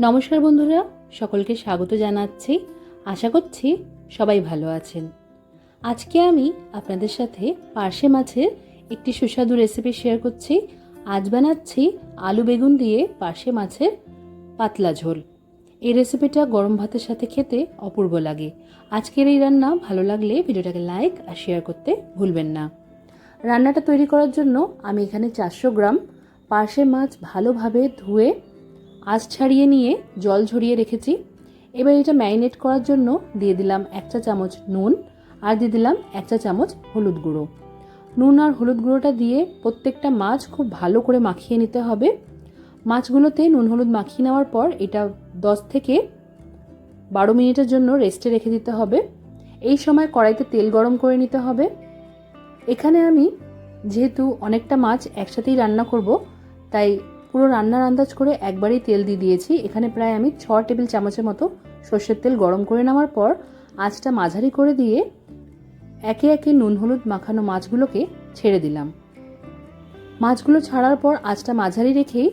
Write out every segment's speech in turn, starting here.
নমস্কার বন্ধুরা, সকলকে স্বাগত জানাচ্ছি। আশা করছি সবাই ভালো আছেন। আজকে আমি আপনাদের সাথে পার্শে মাছের একটি সুস্বাদু রেসিপি শেয়ার করছি। আজ বানাচ্ছি আলু বেগুন দিয়ে পার্শে মাছের পাতলা ঝোল। এই রেসিপিটা গরম ভাতের সাথে খেতে অপূর্ব লাগে। আজকের এই রান্না ভালো লাগলে ভিডিওটাকে লাইক আর শেয়ার করতে ভুলবেন না। রান্নাটা তৈরি করার জন্য আমি এখানে চারশো গ্রাম পার্শে মাছ ভালোভাবে ধুয়ে আঁশ ছাড়িয়ে নিয়ে জল ঝরিয়ে রেখেছি। এবার এটা ম্যারিনেট করার জন্য দিয়ে দিলাম এক চা চামচ নুন আর দিয়ে দিলাম এক চা চামচ হলুদ গুঁড়ো। নুন আর হলুদ গুঁড়োটা দিয়ে প্রত্যেকটা মাছ খুব ভালো করে মাখিয়ে নিতে হবে। মাছগুলোতে নুন হলুদ মাখিয়ে নেওয়ার পর এটা দশ থেকে বারো মিনিটের জন্য রেস্টে রেখে দিতে হবে। এই সময় কড়াইতে তেল গরম করে নিতে হবে। এখানে আমি যেহেতু অনেকটা মাছ একসাথেই রান্না করব, তাই পুরো রান্নার আন্দাজ করে একবারেই তেল দিয়ে দিয়েছি। এখানে প্রায় আমি ছ টেবিল চামচের মতো সর্ষের তেল গরম করে নেওয়ার পর আঁচটা মাঝারি করে দিয়ে একে একে নুন, হলুদ মাখানো মাছগুলোকে ছেড়ে দিলাম। মাছগুলো ছাড়ার পর আঁচটা মাঝারি রেখেই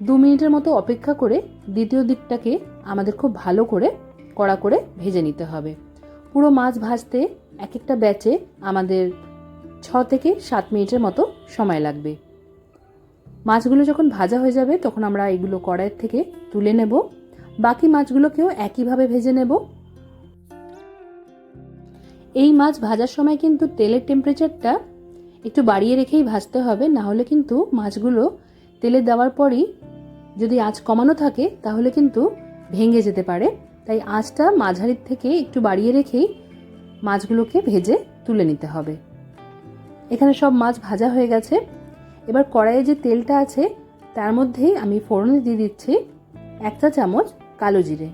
দু মিনিটের মতো অপেক্ষা করে দ্বিতীয় দিকটাকে আমাদের খুব ভালো করে কড়া করে ভেজে নিতে হবে। পুরো মাছ ভাজতে এক একটা ব্যাচে আমাদের ছ থেকে সাত মিনিটের মতো সময় লাগবে। মাছগুলো যখন ভাজা হয়ে যাবে, তখন আমরা এগুলো কড়াইয়ের থেকে তুলে নেব। বাকি মাছগুলোকেও একইভাবে ভেজে নেব। এই মাছ ভাজার সময় কিন্তু তেলের টেম্পারেচারটা একটু বাড়িয়ে রেখেই ভাজতে হবে, না হলে কিন্তু মাছগুলো তেলে দেওয়ার পরই যদি আঁচ কমানো থাকে, তাহলে কিন্তু ভেঙে যেতে পারে। তাই আঁচটা মাঝারির থেকে একটু বাড়িয়ে রেখেই মাছগুলোকে ভেজে তুলে নিতে হবে। এখানে সব মাছ ভাজা হয়ে গেছে। এবার কড়াইয়ে যে তেলটা আছে, তার মধ্যেই আমি ফোড়নে দিয়ে দিচ্ছি এক চা চামচ কালো জিরে।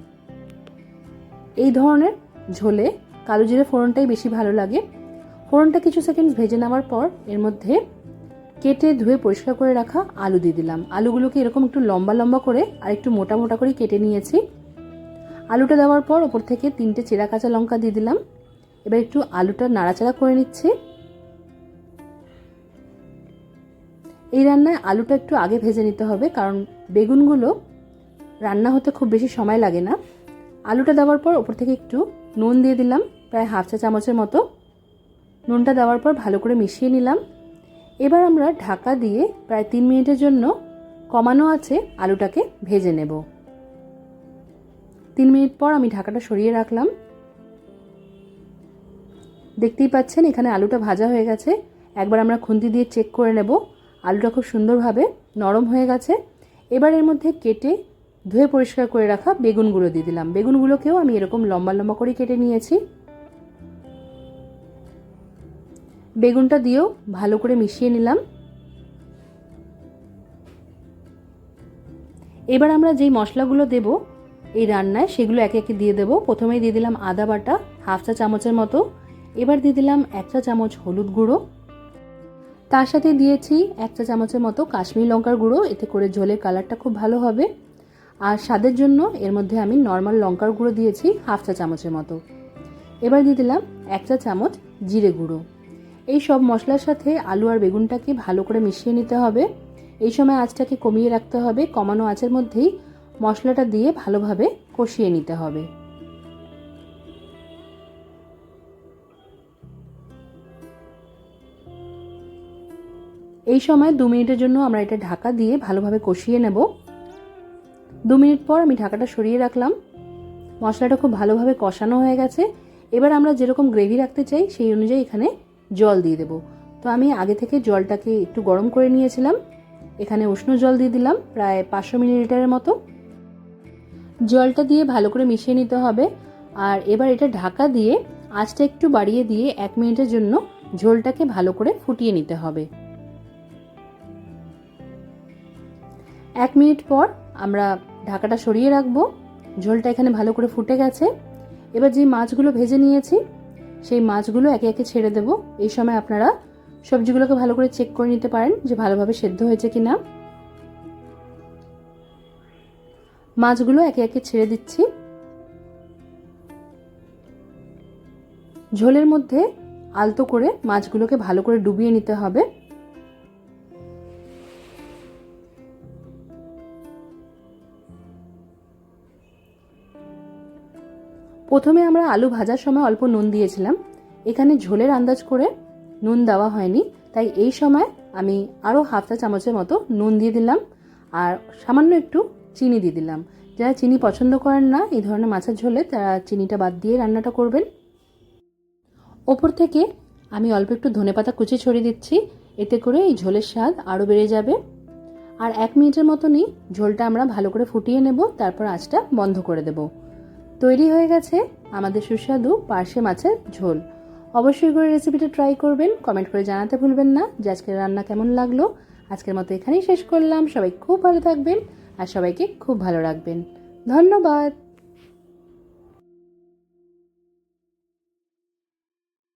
এই ধরনের ঝোলে কালো জিরে ফোড়নটাই বেশি ভালো লাগে। ফোড়নটা কিছু সেকেন্ড ভেজে নেওয়ার পর এর মধ্যে কেটে ধুয়ে পরিষ্কার করে রাখা আলু দিয়ে দিলাম। আলুগুলোকে এরকম একটু লম্বা লম্বা করে আর একটু মোটা মোটা করে কেটে নিয়েছি। আলুটা দেওয়ার পর ওপর থেকে তিনটে চেরা কাঁচা লঙ্কা দিয়ে দিলাম। এবার একটু আলুটা নাড়াচাড়া করে নিচ্ছি। এই রান্নায় আলুটা একটু আগে ভেজে নিতে হবে, কারণ বেগুনগুলো রান্না হতে খুব বেশি সময় লাগে না। আলুটা দেওয়ার পর ওপর থেকে একটু নুন দিয়ে দিলাম, প্রায় হাফ চা চামচের মতো। নুনটা দেওয়ার পর ভালো করে মিশিয়ে নিলাম। এবার আমরা ঢাকা দিয়ে প্রায় তিন মিনিটের জন্য কমানো আছে আলুটাকে ভেজে নেব। তিন মিনিট পর আমি ঢাকাটা সরিয়ে রাখলাম। দেখতেই পাচ্ছেন এখানে আলুটা ভাজা হয়ে গেছে। একবার আমরা খুন্তি দিয়ে চেক করে নেব। আলুটা খুব সুন্দরভাবে নরম হয়ে গেছে। এবার এর মধ্যে কেটে ধুয়ে পরিষ্কার করে রাখা বেগুনগুলো দিয়ে দিলাম। বেগুনগুলোকেও আমি এরকম লম্বা লম্বা করে কেটে নিয়েছি। বেগুনটা দিয়েও ভালো করে মিশিয়ে নিলাম। এবার আমরা যেই মশলাগুলো দেব এই রান্নায় সেগুলো একে একে দিয়ে দেব। প্রথমেই দিয়ে দিলাম আদা বাটা, হাফ চা চামচের মতো। এবার দিয়ে দিলাম এক চা চামচ হলুদ গুঁড়ো। তার সাথে দিয়েছি এক চা চামচের মতো কাশ্মীর লঙ্কার গুঁড়ো, এতে করে ঝোলের কালারটা খুব ভালো হবে। আর স্বাদের জন্য এর মধ্যে আমি নর্মাল লঙ্কার গুঁড়ো দিয়েছি হাফ চা চামচের মতো। এবার দিয়ে দিলাম এক চা চামচ জিরে গুঁড়ো। এই সব মশলার সাথে আলু আর বেগুনটাকে ভালো করে মিশিয়ে নিতে হবে। এই সময় আঁচটাকে কমিয়ে রাখতে হবে, কমানো আঁচের মধ্যেই মশলাটা দিয়ে ভালোভাবে কষিয়ে নিতে হবে। এই সময় দু মিনিটের জন্য আমরা এটা ঢাকা দিয়ে ভালোভাবে কষিয়ে নেব। দু মিনিট পর আমি ঢাকাটা সরিয়ে রাখলাম। মশলাটা খুব ভালোভাবে কষানো হয়ে গেছে। এবার আমরা যেরকম গ্রেভি রাখতে চাই, সেই অনুযায়ী এখানে জল দিয়ে দেবো। তো আমি আগে থেকে জলটাকে একটু গরম করে নিয়েছিলাম। এখানে উষ্ণ জল দিয়ে দিলাম, প্রায় পাঁচশো মিলিলিটারের মতো। জলটা দিয়ে ভালো করে মিশিয়ে নিতে হবে। আর এবার এটা ঢাকা দিয়ে আঁচটা একটু বাড়িয়ে দিয়ে এক মিনিটের জন্য ঝোলটাকে ভালো করে ফুটিয়ে নিতে হবে। এক মিনিট পর আমরা ঢাকাটা সরিয়ে রাখব। ঝোলটা এখানে ভালো করে ফুটে গেছে। এবার যে মাছগুলো ভেজে নিয়েছি, সেই মাছগুলো একে একে ছেড়ে দেব। এই সময় আপনারা সবজিগুলোকে ভালো করে চেক করে নিতে পারেন যে ভালোভাবে সেদ্ধ হয়েছে কি না মাছগুলো একে একে ছেড়ে দিচ্ছি। ঝোলের মধ্যে আলতো করে মাছগুলোকে ভালো করে ডুবিয়ে নিতে হবে। প্রথমে আমরা আলু ভাজার সময় অল্প নুন দিয়েছিলাম। এখানে ঝোলের আন্দাজ করে নুন দেওয়া হয়নি, তাই এই সময় আমি আরও হাফ চা চামচের মতো নুন দিয়ে দিলাম আর সামান্য একটু চিনি দিয়ে দিলাম। যারা চিনি পছন্দ করেন না, এই ধরনের মাছের ঝোলে তারা চিনিটা বাদ দিয়ে রান্নাটা করবেন। ওপর থেকে আমি অল্প একটু ধনেপাতা কুচি ছড়িয়ে দিচ্ছি, এতে করে এই ঝোলের স্বাদ আরও বেড়ে যাবে। আর এক মিনিটের মতনই ঝোলটা আমরা ভালো করে ফুটিয়ে নেব, তারপর আঁচটা বন্ধ করে দেব। তৈরি হয়ে গেছে আমাদের সুস্বাদু পার্শে মাছের ঝোল। অবশ্যই করে রেসিপিটা ট্রাই করবেন কমেন্ট করে জানাতে ভুলবেন না। যে আজকের রান্না কেমন লাগল, আজকের মতো এখানেই শেষ করলাম। সবাই খুব ভালো থাকবেন আর সবাইকে খুব ভালো রাখবেন। ধন্যবাদ।